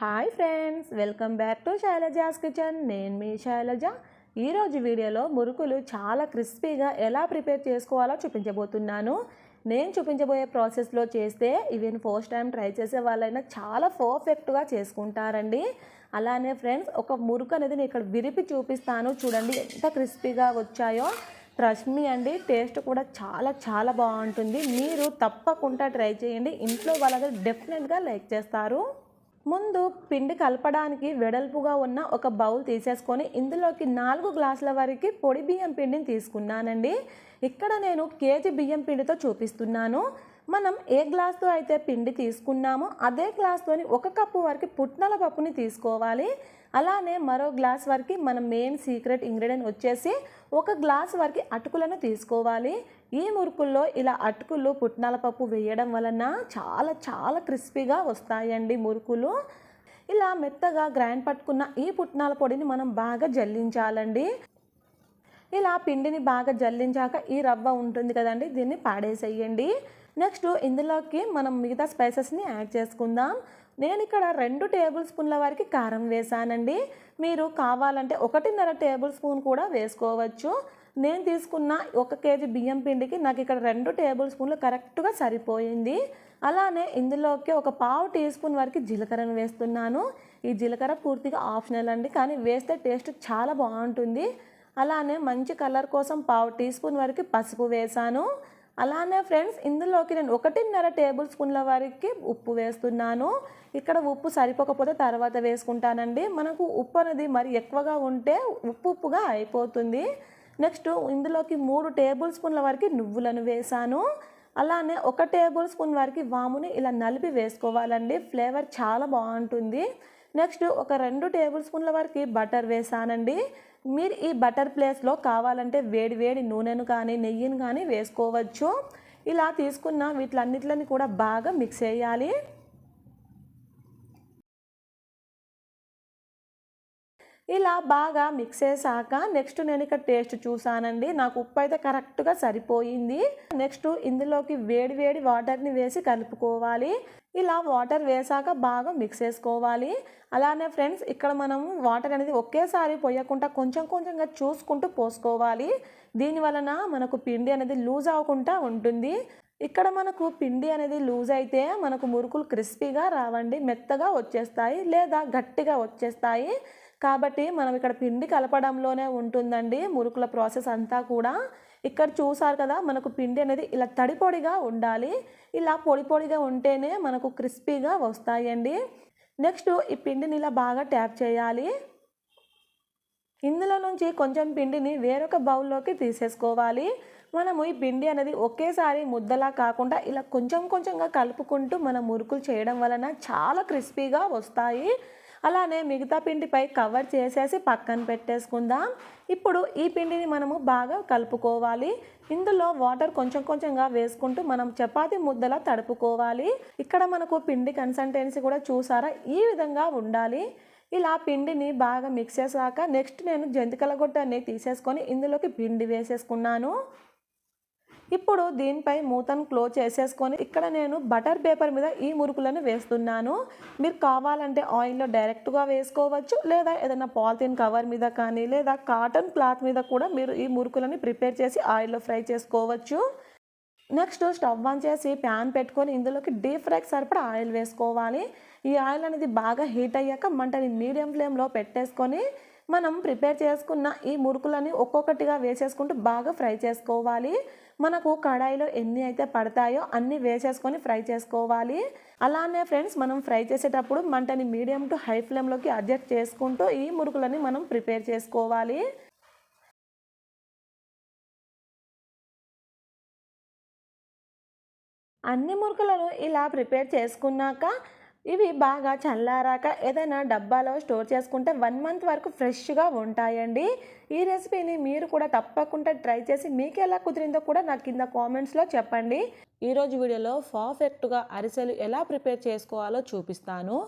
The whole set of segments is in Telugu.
Hi friends welcome back to Shailaja's kitchen. నేను మీ శైలజ. ఈరోజు వీడియోలో మురుకులు చాలా క్రిస్పీగా ఎలా ప్రిపేర్ చేసుకోవాలో చూపించబోతున్నాను. నేను చూపించబోయే ప్రాసెస్లో చేస్తే ఈవెన్ ఫస్ట్ టైం ట్రై చేసే వాళ్ళైనా చాలా పర్ఫెక్ట్గా చేసుకుంటారండి. అలానే ఫ్రెండ్స్ ఒక మురుకు అనేది నేను ఇక్కడ విరిపి చూపిస్తాను. చూడండి ఎంత క్రిస్పీగా వచ్చాయో. ట్రస్ట్ మీ అండి టేస్ట్ కూడా చాలా చాలా బాగుంటుంది. మీరు తప్పకుండా ట్రై చేయండి. ఇంట్లో వాళ్ళందరూ డెఫినెట్గా లైక్ చేస్తారు. ముందు పిండి కలపడానికి వెడల్పుగా ఉన్న ఒక బౌల్ తీసేసుకొని ఇందులోకి నాలుగు గ్లాసుల వరకు పొడి బియ్యం పిండిని తీసుకున్నానండి. ఇక్కడ నేను కేజీ బియ్యం పిండితో చూపిస్తున్నాను. మనం ఏ గ్లాస్తో అయితే పిండి తీసుకున్నామో అదే గ్లాస్తోని ఒక కప్పు వరకు పుట్నాల పప్పుని తీసుకోవాలి. అలానే మరో గ్లాస్ వరకు మన మెయిన్ సీక్రెట్ ఇంగ్రీడియంట్ వచ్చేసి ఒక గ్లాస్ వరకు అటుకులను తీసుకోవాలి. ఈ మురుకుల్లో ఇలా అటుకులు పుట్నాల పప్పు వేయడం వలన చాలా చాలా క్రిస్పీగా వస్తాయండి మురుకులు. ఇలా మెత్తగా గ్రైండ్ పట్టుకున్న ఈ పుట్నాల పొడిని మనం బాగా జల్లించాలండి. ఇలా పిండిని బాగా జల్లించాక ఈ రవ్వ ఉంటుంది కదండి దీన్ని పాడేసేయండి. నెక్స్ట్ ఇందులోకి మనం మిగతా స్పైసెస్ని యాడ్ చేసుకుందాం. నేను ఇక్కడ రెండు టేబుల్ స్పూన్ల వరకు కారం వేసానండి. మీరు కావాలంటే ఒకటిన్నర టేబుల్ స్పూన్ కూడా వేసుకోవచ్చు. నేను తీసుకున్న ఒక కేజీ బియ్యం పిండికి నాకు ఇక్కడ రెండు టేబుల్ స్పూన్లు కరెక్ట్గా సరిపోయింది. అలానే ఇందులోకి ఒక పావు టీ స్పూన్ వరకు జీలకర్రను వేస్తున్నాను. ఈ జీలకర్ర పూర్తిగా ఆప్షనల్ అండి కానీ వేస్తే టేస్ట్ చాలా బాగుంటుంది. అలానే మంచి కలర్ కోసం పావు టీ స్పూన్ వరకు పసుపు వేసాను. అలానే ఫ్రెండ్స్ ఇందులోకి నేను ఒకటిన్నర టేబుల్ స్పూన్ల వరకు ఉప్పు వేస్తున్నాను. ఇక్కడ ఉప్పు సరిపోకపోతే తర్వాత వేసుకుంటానండి. మనకు ఉప్పు అనేది మరి ఎక్కువగా ఉంటే ఉప్పు ఉప్పుగా అయిపోతుంది. నెక్స్ట్ ఇందులోకి మూడు టేబుల్ స్పూన్ల వరకు నువ్వులను వేసాను. అలానే ఒక టేబుల్ స్పూన్ వరకు వాముని ఇలా నలిపి వేసుకోవాలండి. ఫ్లేవర్ చాలా బాగుంటుంది. నెక్స్ట్ ఒక రెండు టేబుల్ స్పూన్ల వరకు బటర్ వేసానండి. మీరు ఈ బటర్ ప్లేస్లో కావాలంటే వేడి వేడి నూనెను కానీ నెయ్యిని కానీ వేసుకోవచ్చు. ఇలా తీసుకున్న వీటిలన్నిటిని కూడా బాగా మిక్స్ చేయాలి. ఇలా బాగా మిక్స్ చేశాక నెక్స్ట్ నేను ఇక్కడ టేస్ట్ చూసానండి నాకు ఉప్పు అయితే కరెక్ట్గా సరిపోయింది. నెక్స్ట్ ఇందులోకి వేడి వేడి వాటర్ని వేసి కలుపుకోవాలి. ఇలా వాటర్ వేసాక బాగా మిక్స్ చేసుకోవాలి. అలానే ఫ్రెండ్స్ ఇక్కడ మనం వాటర్ అనేది ఒకేసారి పోయకుండా కొంచెం కొంచెంగా చూసుకుంటూ పోసుకోవాలి. దీని వలన మనకు పిండి అనేది లూజ్ అవ్వకుండా ఉంటుంది. ఇక్కడ మనకు పిండి అనేది లూజ్ అయితే మనకు మురుకులు క్రిస్పీగా రావండి మెత్తగా వచ్చేస్తాయి లేదా గట్టిగా వచ్చేస్తాయి. కాబట్టి మనం ఇక్కడ పిండి కలపడంలోనే ఉంటుందండి మురుకుల ప్రాసెస్ అంతా కూడా. ఇక్కడ చూసారు కదా మనకు పిండి అనేది ఇలా తడిపొడిగా ఉండాలి. ఇలా పొడి పొడిగా ఉంటేనే మనకు క్రిస్పీగా వస్తాయండి. నెక్స్ట్ ఈ పిండిని ఇలా బాగా ట్యాప్ చేయాలి. ఇందులో నుంచి కొంచెం పిండిని వేరొక బౌల్లోకి తీసేసుకోవాలి. మనము ఈ పిండి అనేది ఒకేసారి ముద్దలా కాకుండా ఇలా కొంచెం కొంచెంగా కలుపుకుంటూ మనం మురుకులు చేయడం వలన చాలా క్రిస్పీగా వస్తాయి. అలానే మిగతా పిండిపై కవర్ చేసేసి పక్కన పెట్టేసుకుందాం. ఇప్పుడు ఈ పిండిని మనము బాగా కలుపుకోవాలి. ఇందులో వాటర్ కొంచెం కొంచెంగా వేసుకుంటూ మనం చపాతి ముద్దలా తడుపుకోవాలి. ఇక్కడ మనకు పిండి కన్సల్టెన్సీ కూడా చూసారా? ఈ విధంగా ఉండాలి. ఇలా పిండిని బాగా మిక్స్ చేసాక నెక్స్ట్ నేను జంతికల గొట్టాన్ని తీసేసుకొని ఇందులోకి పిండి వేసేసుకున్నాను. ఇప్పుడు దీనిపై మూతను క్లోజ్ చేసేసుకొని ఇక్కడ నేను బటర్ పేపర్ మీద ఈ మురుకులను వేస్తున్నాను. మీరు కావాలంటే ఆయిల్లో డైరెక్ట్గా వేసుకోవచ్చు లేదా ఏదైనా పాలిథిన్ కవర్ మీద కానీ లేదా కాటన్ క్లాత్ మీద కూడా మీరు ఈ మురుకులని ప్రిపేర్ చేసి ఆయిల్లో ఫ్రై చేసుకోవచ్చు. నెక్స్ట్ స్టవ్ ఆన్ చేసి ప్యాన్ పెట్టుకొని ఇందులోకి డీప్ ఫ్రైకి సరిపడా ఆయిల్ వేసుకోవాలి. ఈ ఆయిల్ అనేది బాగా హీట్ అయ్యాక మంటని మీడియం ఫ్లేమ్లో పెట్టేసుకొని మనం ప్రిపేర్ చేసుకున్న ఈ మురుకులని ఒక్కొక్కటిగా వేసేసుకుంటూ బాగా ఫ్రై చేసుకోవాలి. మనకు కడాయిలో ఎన్ని అయితే పడతాయో అన్ని వేసేసుకొని ఫ్రై చేసుకోవాలి. అలానే ఫ్రెండ్స్ మనం ఫ్రై చేసేటప్పుడు మంటని మీడియం టు హై ఫ్లేమ్లోకి అడ్జస్ట్ చేసుకుంటూ ఈ మురుకులని మనం ప్రిపేర్ చేసుకోవాలి. అన్ని మురుకులను ఇలా ప్రిపేర్ చేసుకున్నాక ఇవి బాగా చల్లారాక ఏదైనా డబ్బాలో స్టోర్ చేసుకుంటే వన్ మంత్ వరకు ఫ్రెష్గా ఉంటాయండి. ఈ రెసిపీని మీరు కూడా తప్పకుండా ట్రై చేసి మీకు ఎలా కుదిరిందో కూడా నాకు కింద కామెంట్స్లో చెప్పండి. ఈరోజు వీడియోలో పర్ఫెక్ట్గా అరిసెలు ఎలా ప్రిపేర్ చేసుకోవాలో చూపిస్తాను.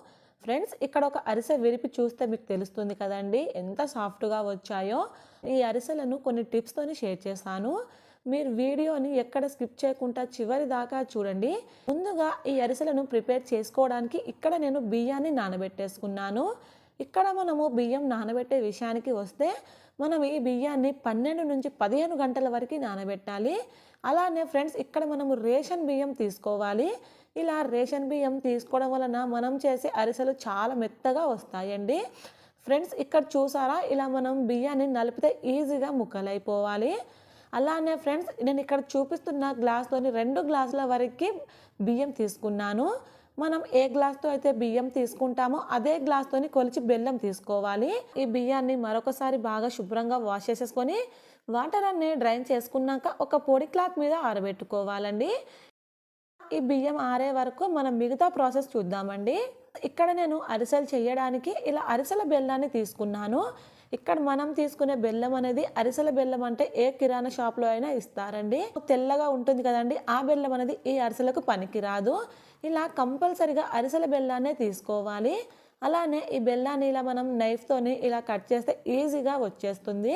ఫ్రెండ్స్ ఇక్కడ ఒక అరిసె విరిపి చూస్తే మీకు తెలుస్తుంది కదండి ఎంత సాఫ్ట్గా వచ్చాయో. ఈ అరిసెలను కొన్ని టిప్స్తోని షేర్ చేస్తాను. మీరు వీడియోని ఎక్కడ స్కిప్ చేయకుండా చివరి దాకా చూడండి. ముందుగా ఈ అరిసెలను ప్రిపేర్ చేసుకోవడానికి ఇక్కడ నేను బియ్యాన్ని నానబెట్టేసుకున్నాను. ఇక్కడ మనము బియ్యం నానబెట్టే విషయానికి వస్తే మనం ఈ బియ్యాన్ని పన్నెండు నుంచి పదిహేను గంటల వరకు నానబెట్టాలి. అలానే ఫ్రెండ్స్ ఇక్కడ మనము రేషన్ బియ్యం తీసుకోవాలి. ఇలా రేషన్ బియ్యం తీసుకోవడం వలన మనం చేసే అరిసెలు చాలా మెత్తగా వస్తాయండి. ఫ్రెండ్స్ ఇక్కడ చూసారా? ఇలా మనం బియ్యాన్ని నలిపితే ఈజీగా ముక్కలైపోవాలి. అలానే ఫ్రెండ్స్ నేను ఇక్కడ చూపిస్తున్న గ్లాస్లోని రెండు గ్లాసుల వరకు బియ్యం తీసుకున్నాను. మనం ఏ గ్లాస్తో అయితే బియ్యం తీసుకుంటామో అదే గ్లాస్తోని కొలిచి బెల్లం తీసుకోవాలి. ఈ బియ్యాన్ని మరొకసారి బాగా శుభ్రంగా వాష్ చేసేసుకొని వాటర్ అన్ని డ్రైన్ చేసుకున్నాక ఒక పొడి క్లాత్ మీద ఆరబెట్టుకోవాలండి. ఈ బియ్యం ఆరే వరకు మనం మిగతా ప్రాసెస్ చూద్దామండి. ఇక్కడ నేను అరిసెలు చేయడానికి ఇలా అరిసెల బెల్లాన్ని తీసుకున్నాను. ఇక్కడ మనం తీసుకునే బెల్లం అనేది అరిసెల బెల్లం అంటే ఏ కిరాణా షాప్లో అయినా ఇస్తారండి. తెల్లగా ఉంటుంది కదండి. ఆ బెల్లం అనేది ఈ అరిసెలకు పనికిరాదు. ఇలా కంపల్సరిగా అరిసెల బెల్లాన్నే తీసుకోవాలి. అలానే ఈ బెల్లాన్ని ఇలా మనం నైఫ్తోని ఇలా కట్ చేస్తే ఈజీగా వచ్చేస్తుంది.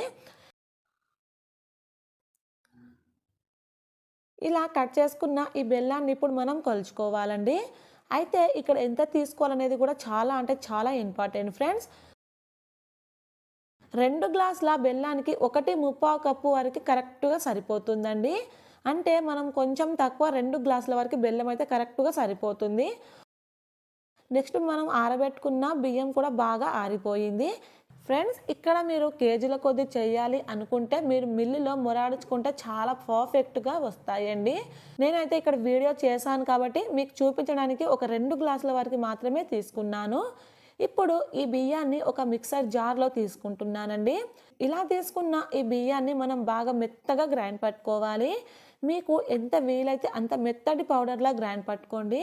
ఇలా కట్ చేసుకున్న ఈ బెల్లాన్ని ఇప్పుడు మనం కొలుచుకోవాలండి. అయితే ఇక్కడ ఎంత తీసుకోవాలనేది కూడా చాలా అంటే చాలా ఇంపార్టెంట్ ఫ్రెండ్స్. రెండు గ్లాసుల బెల్లానికి ఒకటి ముప్పావు కప్పు వరకు కరెక్ట్గా సరిపోతుందండి. అంటే మనం కొంచెం తక్కువ రెండు గ్లాసుల వరకు బెల్లం అయితే కరెక్ట్గా సరిపోతుంది. నెక్స్ట్ మనం ఆరబెట్టుకున్న బియ్యం కూడా బాగా ఆరిపోయింది. ఫ్రెండ్స్ ఇక్కడ మీరు కేజీల కొద్ది చేయాలి అనుకుంటే మీరు మిల్లులో మొరాడించుకుంటే చాలా పర్ఫెక్ట్గా వస్తాయండి. నేనైతే ఇక్కడ వీడియో చేశాను కాబట్టి మీకు చూపించడానికి ఒక రెండు గ్లాసుల వరకు మాత్రమే తీసుకున్నాను. ఇప్పుడు ఈ బియ్యాన్ని ఒక మిక్సర్ జార్లో తీసుకుంటున్నానండి. ఇలా తీసుకున్న ఈ బియ్యాన్ని మనం బాగా మెత్తగా గ్రైండ్ పట్టుకోవాలి. మీకు ఎంత వీలైతే అంత మెత్తటి పౌడర్లా గ్రైండ్ పట్టుకోండి.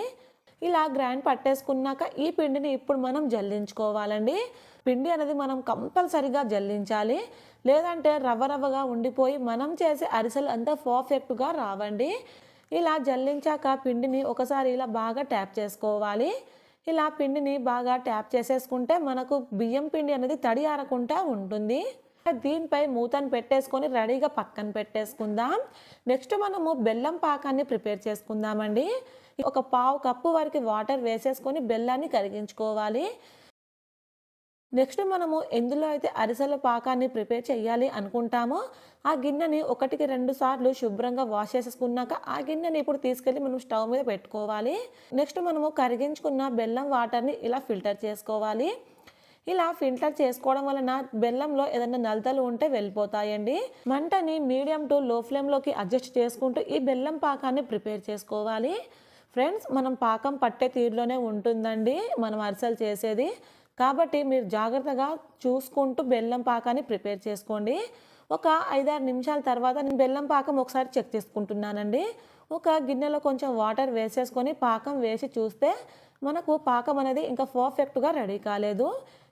ఇలా గ్రైండ్ పట్టేసుకున్నాక ఈ పిండిని ఇప్పుడు మనం జల్లించుకోవాలండి. పిండి అనేది మనం కంపల్సరిగా జల్లించాలి. లేదంటే రవ్వ రవ్వగా ఉండిపోయి మనం చేసే అరిసెలు అంతా పర్ఫెక్ట్గా రావండి. ఇలా జల్లించాక పిండిని ఒకసారి ఇలా బాగా ట్యాప్ చేసుకోవాలి. ఇలా పిండిని బాగా ట్యాప్ చేసేసుకుంటే మనకు బియ్యం పిండి అనేది తడి ఆరకుండా ఉంటుంది. దీనిపై మూతను పెట్టేసుకొని రెడీగా పక్కన పెట్టేసుకుందాం. నెక్స్ట్ మనము బెల్లం పాకాన్ని ప్రిపేర్ చేసుకుందామండి. ఒక పావు కప్పు వరకు వాటర్ వేసేసుకొని బెల్లాన్ని కరిగించుకోవాలి. నెక్స్ట్ మనము ఎందులో అయితే అరిసెల పాకాన్ని ప్రిపేర్ చేయాలి అనుకుంటామో ఆ గిన్నెని ఒకటికి రెండు సార్లు శుభ్రంగా వాష్ చేసేసుకున్నాక ఆ గిన్నెని ఇప్పుడు తీసుకెళ్ళి మనం స్టవ్ మీద పెట్టుకోవాలి. నెక్స్ట్ మనము కరిగించుకున్న బెల్లం వాటర్ని ఇలా ఫిల్టర్ చేసుకోవాలి. ఇలా ఫిల్టర్ చేసుకోవడం వలన బెల్లంలో ఏదైనా నలతలు ఉంటే వెళ్ళిపోతాయండి. మంటని మీడియం టు లో ఫ్లేమ్లోకి అడ్జస్ట్ చేసుకుంటూ ఈ బెల్లం పాకాన్ని ప్రిపేర్ చేసుకోవాలి. ఫ్రెండ్స్ మనం పాకం పట్టే తీరులోనే ఉంటుందండి. మనం అరిసెలు చేసేది. కాబట్టి మీరు జాగ్రత్తగా చూసుకుంటూ బెల్లం పాకాన్ని ప్రిపేర్ చేసుకోండి. ఒక ఐదారు నిమిషాల తర్వాత నేను బెల్లం పాకం ఒకసారి చెక్ చేసుకుంటున్నానండి. ఒక గిన్నెలో కొంచెం వాటర్ వేసేసుకొని పాకం వేసి చూస్తే మనకు పాకం అనేది ఇంకా పర్ఫెక్ట్గా రెడీ కాలేదు.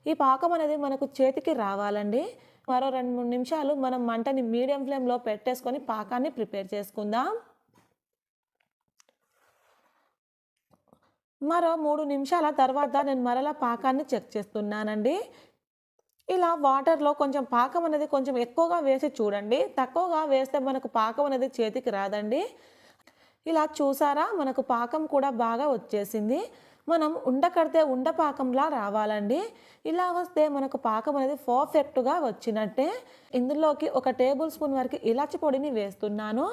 ఈ పాకం అనేది మనకు చేతికి రావాలండి. మరో రెండు మూడు నిమిషాలు మనం మంటని మీడియం ఫ్లేమ్లో పెట్టేసుకొని పాకాన్ని ప్రిపేర్ చేసుకుందాం. మరో మూడు నిమిషాల తర్వాత నేను మరలా పాకాన్ని చెక్ చేస్తున్నానండి. ఇలా వాటర్లో కొంచెం పాకం అనేది కొంచెం ఎక్కువగా వేసి చూడండి. తక్కువగా వేస్తే మనకు పాకం అనేది చేతికి రాదండి. ఇలా చూసారా? మనకు పాకం కూడా బాగా వచ్చేసింది. మనం ఉండకడితే ఉండ పాకంలా రావాలండి. ఇలా వస్తే మనకు పాకం అనేది పర్ఫెక్ట్గా వచ్చినట్టే. ఇందులోకి ఒక టేబుల్ స్పూన్ వరకు ఇలాచి పొడిని వేస్తున్నాను.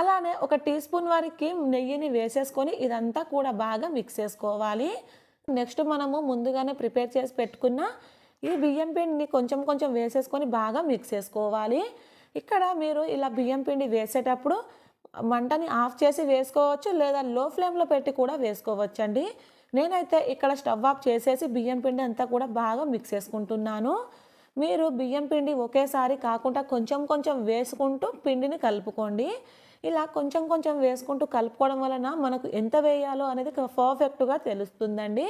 అలానే ఒక టీ స్పూన్ వరకు నెయ్యిని వేసేసుకొని ఇదంతా కూడా బాగా మిక్స్ చేసుకోవాలి. నెక్స్ట్ మనము ముందుగానే ప్రిపేర్ చేసి పెట్టుకున్న ఈ బియ్యం పిండిని కొంచెం కొంచెం వేసేసుకొని బాగా మిక్స్ చేసుకోవాలి. ఇక్కడ మీరు ఇలా బియ్యం పిండి వేసేటప్పుడు మంటని ఆఫ్ చేసి వేసుకోవచ్చు లేదా లో ఫ్లేమ్లో పెట్టి కూడా వేసుకోవచ్చు అండి నేనైతే ఇక్కడ స్టవ్ ఆఫ్ చేసేసి బియ్యం పిండి అంతా కూడా బాగా మిక్స్ చేసుకుంటున్నాను. మీరు బియ్యం పిండి ఒకేసారి కాకుండా కొంచెం కొంచెం వేసుకుంటూ పిండిని కలుపుకోండి. ఇలా కొంచెం కొంచెం వేసుకుంటూ కలుపుకోవడం వలన మనకు ఎంత వేయాలో అనేది పర్ఫెక్ట్గా తెలుస్తుందండి.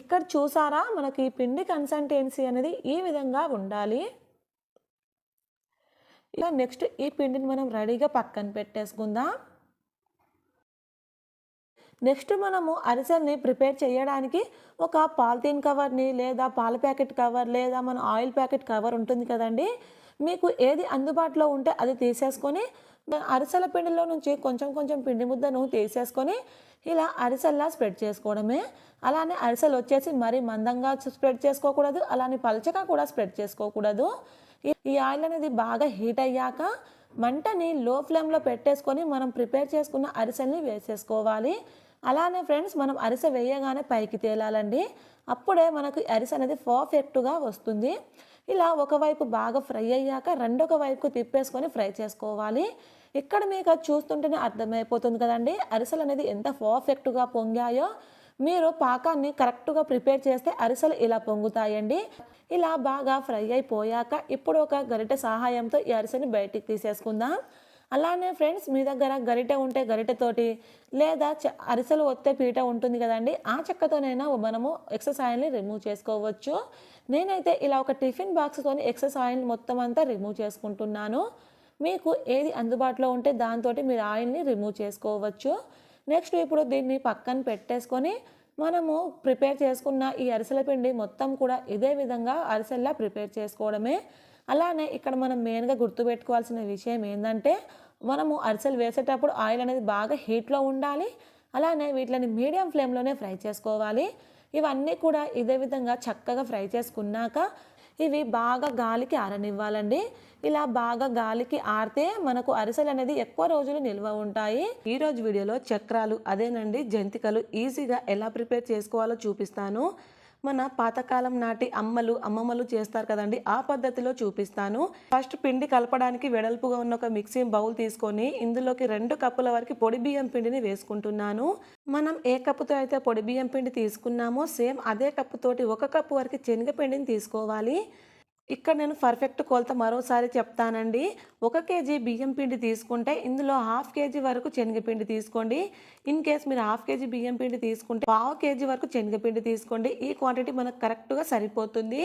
ఇక్కడ చూసారా? మనకి ఈ పిండి కన్సల్టెన్సీ అనేది ఈ విధంగా ఉండాలి. ఇలా నెక్స్ట్ ఈ పిండిని మనం రెడీగా పక్కన పెట్టేసుకుందాం. నెక్స్ట్ మనము అరిసెల్ని ప్రిపేర్ చేయడానికి ఒక పాలిథీన్ కవర్ని లేదా పాల ప్యాకెట్ కవర్ లేదా మన ఆయిల్ ప్యాకెట్ కవర్ ఉంటుంది కదండి. మీకు ఏది అందుబాటులో ఉంటే అది తీసేసుకొని అరిసెల పిండిలో నుంచి కొంచెం కొంచెం పిండి ముద్దను తీసేసుకొని ఇలా అరిసెల్లా స్ప్రెడ్ చేసుకోవడమే. అలానే అరిసెలు వచ్చేసి మరీ మందంగా స్ప్రెడ్ చేసుకోకూడదు అలానే పలచగా కూడా స్ప్రెడ్ చేసుకోకూడదు. ఈ- ఈ ఆయిల్ అనేది బాగా హీట్ అయ్యాక మంటని లో ఫ్లేమ్లో పెట్టేసుకొని మనం ప్రిపేర్ చేసుకున్న అరిసెల్ని వేసేసుకోవాలి. అలానే ఫ్రెండ్స్ మనం అరిసె వేయగానే పైకి తేలాలండి. అప్పుడే మనకు అరిసె అనేది పర్ఫెక్ట్గా వస్తుంది. ఇలా ఒకవైపు బాగా ఫ్రై అయ్యాక రెండొక వైపుకు తిప్పేసుకొని ఫ్రై చేసుకోవాలి. ఇక్కడ మీకు అది చూస్తుంటేనే అర్థమైపోతుంది కదండి. అరిసెలు అనేది ఎంత పర్ఫెక్ట్గా పొంగాయో మీరు పాకాన్ని కరెక్ట్గా ప్రిపేర్ చేస్తే అరిసెలు ఇలా పొంగుతాయండి. ఇలా బాగా ఫ్రై అయిపోయాక ఇప్పుడు ఒక గరిటె సహాయంతో ఈ అరిసెని బయటికి తీసేసుకుందాం. అలానే ఫ్రెండ్స్ మీ దగ్గర గరిటె ఉంటే గరిటెతోటి లేదా చ- అరిసెలు ఒత్తే పీట ఉంటుంది కదండి ఆ చెక్కతోనైనా మనము ఎక్సెస్ ఆయిల్ని రిమూవ్ చేసుకోవచ్చు. నేనైతే ఇలా ఒక టిఫిన్ బాక్స్తోని ఎక్సెస్ ఆయిల్ మొత్తం అంతా రిమూవ్ చేసుకుంటున్నాను. మీకు ఏది అందుబాటులో ఉంటే దాంతో మీరు ఆయిల్ని రిమూవ్ చేసుకోవచ్చు. నెక్స్ట్ ఇప్పుడు దీన్ని పక్కన పెట్టేసుకొని మనము ప్రిపేర్ చేసుకున్న ఈ అరిసెల పిండి మొత్తం కూడా ఇదే విధంగా అరిసెల్లా ప్రిపేర్ చేసుకోవడమే. అలానే ఇక్కడ మనం మెయిన్గా గుర్తుపెట్టుకోవాల్సిన విషయం ఏంటంటే మనము అరిసెలు వేసేటప్పుడు ఆయిల్ అనేది బాగా హీట్లో ఉండాలి. అలానే వీటిని మీడియం ఫ్లేమ్లోనే ఫ్రై చేసుకోవాలి. ఇవన్నీ కూడా ఇదే విధంగా చక్కగా ఫ్రై చేసుకున్నాక ఇవి బాగా గాలికి ఆరనివ్వాలండి. ఇలా బాగా గాలికి ఆరితే మనకు అరిసెలు అనేది ఎక్కువ రోజులు నిల్వ ఉంటాయి. ఈ రోజు వీడియోలో చక్రాలు అదేనండి. జంతికలు ఈజీగా ఎలా ప్రిపేర్ చేసుకోవాలో చూపిస్తాను. మన పాతకాలం నాటి అమ్మలు అమ్మమ్మలు చేస్తారు కదండి. ఆ పద్ధతిలో చూపిస్తాను. ఫస్ట్ పిండి కలపడానికి వెడల్పుగా ఉన్న ఒక మిక్సీ బౌల్ తీసుకొని ఇందులోకి రెండు కప్పుల వరకు పొడి బియ్యం పిండిని వేసుకుంటున్నాను. మనం ఏ కప్పుతో అయితే పొడి బియ్యం పిండి తీసుకున్నామో సేమ్ అదే కప్పుతోటి ఒక కప్పు వరకు శనగపిండిని తీసుకోవాలి. ఇక్కడ నేను పర్ఫెక్ట్ కొలత మరోసారి చెప్తానండి. ఒక కేజీ బియ్యం పిండి తీసుకుంటే ఇందులో హాఫ్ కేజీ వరకు శనగపిండి తీసుకోండి. ఇన్ కేస్ మీరు హాఫ్ కేజీ బియ్యం పిండి తీసుకుంటే పావు కేజీ వరకు శనగపిండి తీసుకోండి. ఈ క్వాంటిటీ మనకు కరెక్ట్గా సరిపోతుంది.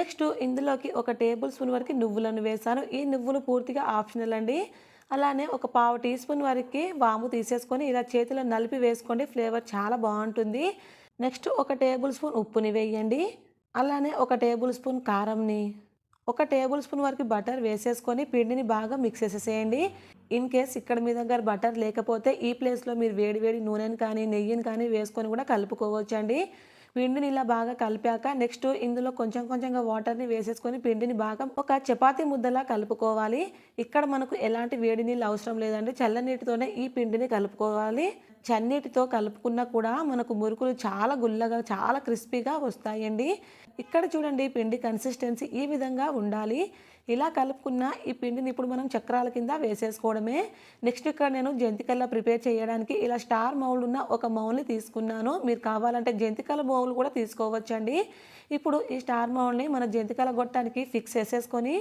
నెక్స్ట్ ఇందులోకి ఒక టేబుల్ స్పూన్ వరకు నువ్వులను వేసాను. ఈ నువ్వులు పూర్తిగా ఆప్షనల్ అండి. అలానే ఒక పావు టీ స్పూన్ వరకు వాము తీసేసుకొని ఇలా చేతిలో నలిపి వేసుకోండి. ఫ్లేవర్ చాలా బాగుంటుంది. నెక్స్ట్ ఒక టేబుల్ స్పూన్ ఉప్పుని వేయండి. అలానే ఒక టేబుల్ స్పూన్ కారంని ఒక టేబుల్ స్పూన్ వరకు బటర్ వేసేసుకొని పిండిని బాగా మిక్స్ చేసేసేయండి. ఇన్ కేస్ ఇక్కడ మీ దగ్గర బటర్ లేకపోతే ఈ ప్లేస్లో మీరు వేడి వేడి నూనెని కానీ నెయ్యిని కానీ వేసుకొని కూడా కలుపుకోవచ్చు అండి పిండిని ఇలా బాగా కలిపాక నెక్స్ట్ ఇందులో కొంచెం కొంచెంగా వాటర్ని వేసేసుకొని పిండిని బాగా ఒక చపాతీ ముద్దలా కలుపుకోవాలి. ఇక్కడ మనకు ఎలాంటి వేడి నీళ్ళు అవసరం లేదండి. చల్లనీటితోనే ఈ పిండిని కలుపుకోవాలి. చన్నీటితో కలుపుకున్నా కూడా మనకు మురుకులు చాలా గుల్లగా చాలా క్రిస్పీగా వస్తాయండి. ఇక్కడ చూడండి పిండి కన్సిస్టెన్సీ ఈ విధంగా ఉండాలి. ఇలా కలుపుకున్న ఈ పిండిని ఇప్పుడు మనం చక్రాల కింద వేసేసుకోవడమే. నెక్స్ట్ ఇక్కడ నేను జంతికల్లా ప్రిపేర్ చేయడానికి ఇలా స్టార్ మౌల్డ్ ఉన్న ఒక మౌల్ని తీసుకున్నాను. మీరు కావాలంటే జంతికల మౌల్ కూడా తీసుకోవచ్చండి. ఇప్పుడు ఈ స్టార్ మౌల్ని మన జంతికల గొట్టానికి ఫిక్స్ చేసేసుకొని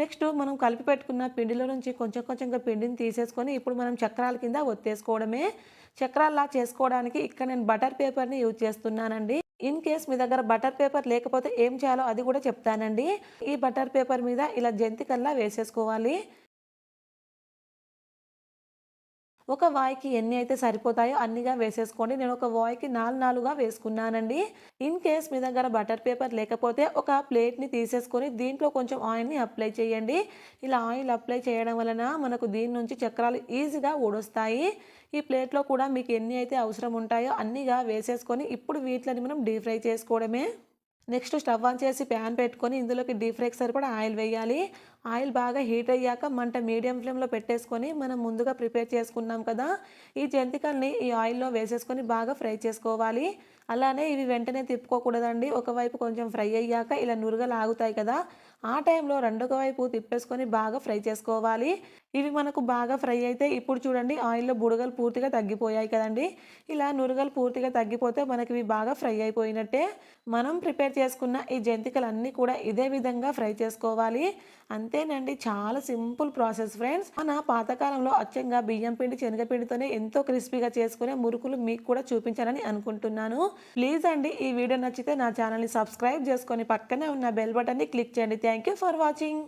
నెక్స్ట్ మనం కలిపి పెట్టుకున్న పిండిలో నుంచి కొంచెం కొంచెంగా పిండిని తీసేసుకొని ఇప్పుడు మనం చక్రాల కింద ఒత్తేసుకోవడమే. చక్రాల్లా చేసుకోవడానికి ఇక్కడ నేను బటర్ పేపర్ని యూజ్ చేస్తున్నానండి. ఇన్ కేస్ మీ దగ్గర బటర్ పేపర్ లేకపోతే ఏం చేయాలో అది కూడా చెప్తానండి. ఈ బటర్ పేపర్ మీద ఇలా జంతికల్లా వేసేసుకోవాలి. ఒక వాయికి ఎన్ని అయితే సరిపోతాయో అన్నిగా వేసేసుకోండి. నేను ఒక వాయికి నాలుగు నాలుగుగా వేసుకున్నానండి. ఇన్ కేస్ మీ దగ్గర బటర్ పేపర్ లేకపోతే ఒక ప్లేట్ని తీసేసుకొని దీంట్లో కొంచెం ఆయిల్ని అప్లై చేయండి. ఇలా ఆయిల్ అప్లై చేయడం వలన మనకు దీని నుంచి చక్రాలు ఈజీగా ఊడొస్తాయి. ఈ ప్లేట్లో కూడా మీకు ఎన్ని అయితే అవసరం ఉంటాయో అన్నిగా వేసేసుకొని ఇప్పుడు వీటిని మనం డీప్ ఫ్రై చేసుకోవడమే. నెక్స్ట్ స్టవ్ ఆన్ చేసి ప్యాన్ పెట్టుకొని ఇందులోకి డీప్ ఫ్రైకి కూడా ఆయిల్ వేయాలి. ఆయిల్ బాగా హీట్ అయ్యాక మంట మీడియం ఫ్లేమ్లో పెట్టేసుకొని మనం ముందుగా ప్రిపేర్ చేసుకున్నాం కదా ఈ జంతికల్ని ఈ ఆయిల్లో వేసేసుకొని బాగా ఫ్రై చేసుకోవాలి. అలానే ఇవి వెంటనే తిప్పుకోకూడదండి. ఒకవైపు కొంచెం ఫ్రై అయ్యాక ఇలా నురగలు ఆగుతాయి కదా ఆ టైంలో రెండొక వైపు తిప్పేసుకొని బాగా ఫ్రై చేసుకోవాలి. ఇవి మనకు బాగా ఫ్రై అయితే ఇప్పుడు చూడండి ఆయిల్లో బుడగలు పూర్తిగా తగ్గిపోయాయి కదండి. ఇలా నురగలు పూర్తిగా తగ్గిపోతే మనకి ఇవి బాగా ఫ్రై అయిపోయినట్టే మనం ప్రిపేర్ చేసుకున్న ఈ జంతికలు అన్నీ కూడా ఇదే విధంగా ఫ్రై చేసుకోవాలి. అంతేనండి చాలా సింపుల్ ప్రాసెస్ ఫ్రెండ్స్. మన పాతకాలంలో అచ్చంగా బియ్యం పిండి శనగపిండితోనే ఎంతో క్రిస్పీగా చేసుకునే మురుకులు మీకు కూడా చూపించాలని అనుకుంటున్నాను. ప్లీజ్ అండి ఈ వీడియో నచ్చితే నా ఛానల్ని సబ్స్క్రైబ్ చేసుకొని పక్కనే ఉన్న బెల్ బటన్ని క్లిక్ చేయండి. Thank you for watching.